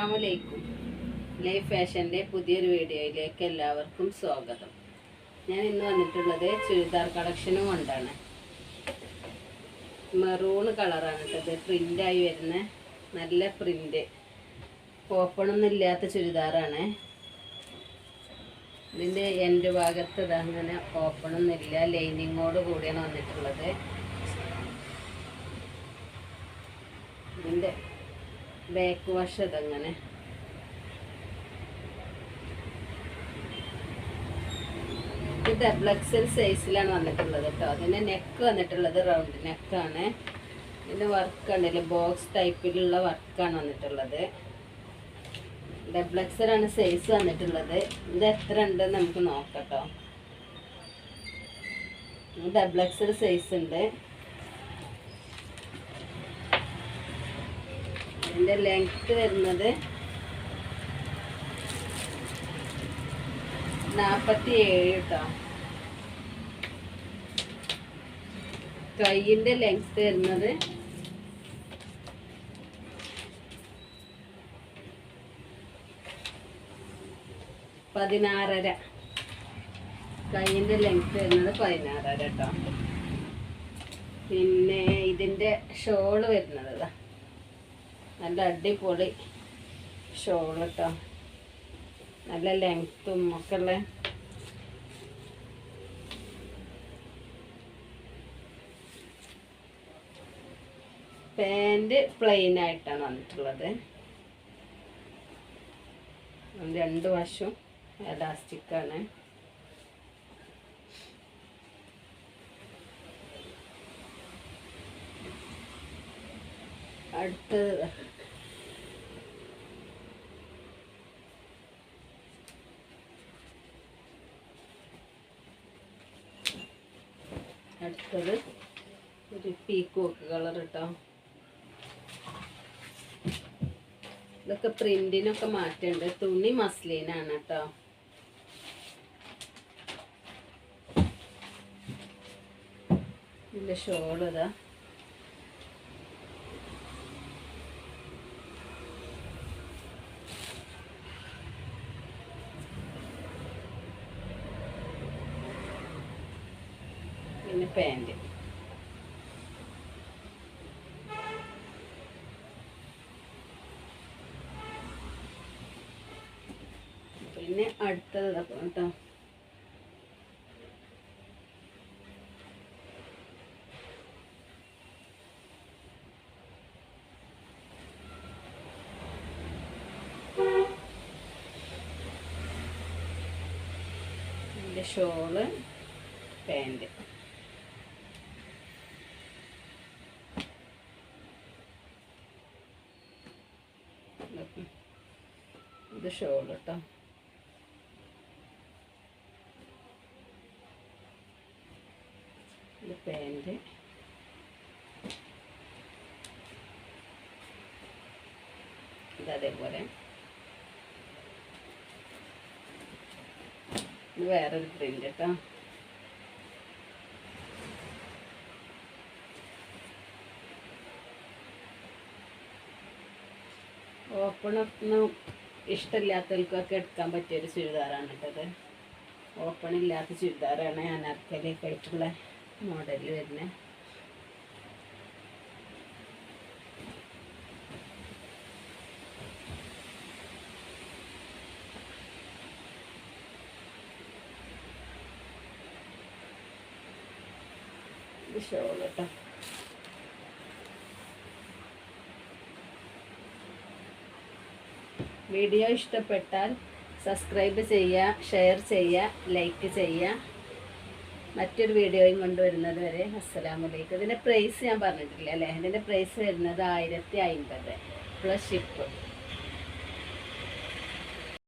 അസ്സലാമലൈക്കും. ലൈഫ് ഫാഷന്റെ പുതിയൊരു വീഡിയോയിലേക്ക് എല്ലാവർക്കും സ്വാഗതം. ഞാൻ ഇന്ന് വന്നിട്ടുള്ളത് ചുരിദാർ കളക്ഷനും കൊണ്ടാണ്. മെറൂണ് കളറാണ് കേട്ടത് പ്രിന്റായി വരുന്ന നല്ല പ്രിന്റ് ഓപ്പണൊന്നും ഇല്ലാത്ത ചുരിദാറാണ്. ഇതിന്റെ എന്റെ ഭാഗത്ത് ഇതങ്ങനെ ഓപ്പണൊന്നുമില്ല ലൈനിങ്ങോട് കൂടിയാണ് വന്നിട്ടുള്ളത്. ഇതിന്റെ ബാക്ക് വാഷ് അതങ്ങനെ ഇത് ഡബിൾ സൈസിലാണ് വന്നിട്ടുള്ളത് കേട്ടോ. അതിന് നെക്ക് വന്നിട്ടുള്ളത് റൗണ്ട് നെക്കാണ് ഇതിന്റെ വർക്ക് ഉണ്ടല്ലോ ബോക്സ് ടൈപ്പിലുള്ള വർക്കാണ് വന്നിട്ടുള്ളത്. ഡബിൾ ആണ് സൈസ് വന്നിട്ടുള്ളത്. ഇത് എത്ര ഉണ്ടെന്ന് നമുക്ക് നോക്കട്ടോ ഡബിൾ എക്സൽ സൈസ് ഉണ്ട്. ഇതിന്റെ ലെങ്ത് വരുന്നത് നാൽപ്പത്തി ഏഴ് കേട്ടോ കൈയിന്റെ ലെങ്ത് വരുന്നത് പതിനാറര. കൈയിന്റെ ലെങ്ത് വരുന്നത് പതിനാറര കേട്ടോ പിന്നെ ഇതിന്റെ ഷോൾ വരുന്നത് നല്ല അടിപൊളി ഷോൾ കേട്ടോ. നല്ല ലെങ്ത്തും ഒക്കെ ഉള്ള പാന്റ് പ്ലെയിൻ ആയിട്ടാണ് വന്നിട്ടുള്ളത്. രണ്ട് വശവും എലാസ്റ്റിക്കാണ് അടുത്തത് അടുത്തത് ഒരു പീക്കോക്ക് കളർ കേട്ടോ ഇതൊക്കെ പ്രിന്റിനൊക്കെ മാറ്റുണ്ട്. തുണി മസ്ലിനാണ് കേട്ടോ ഇതിന്റെ ഷോൾ ഇതാ. പിന്നെ പാന്റ് പിന്നെ അടുത്തത് കേട്ടോ ഷോൾ പാന്റ് ഇത് ഷോൾ കേട്ടോ ഇത് പാന്റ് ഇത് അതേപോലെ ഇത് വേറൊരു പ്രിന്റ് കേട്ടോ ഓപ്പണൊന്നും ഇഷ്ടമില്ലാത്തവർക്കൊക്കെ എടുക്കാൻ പറ്റിയൊരു ചുരിദാറാണ് കേട്ടത്. ഓപ്പൺ ഇല്ലാത്ത ചുരിദാറാണ് അനാർക്കലിയൊക്കെ ആയിട്ടുള്ള മോഡലിൽ വരുന്നത് ഷോളട്ടോ വീഡിയോ ഇഷ്ടപ്പെട്ടാൽ സബ്സ്ക്രൈബ് ചെയ്യുക ഷെയർ ചെയ്യുക ലൈക്ക് ചെയ്യുക. മറ്റൊരു വീഡിയോയും കൊണ്ടുവരുന്നത് വരെ അസ്സലാമലൈക്കും ഇതിന്റെ പ്രൈസ് ഞാൻ പറഞ്ഞിട്ടില്ല അല്ലേ? ഇതിന്റെ പ്രൈസ് വരുന്നത് ആയിരത്തി അൻപത് പ്ലസ് ഷിപ്പ്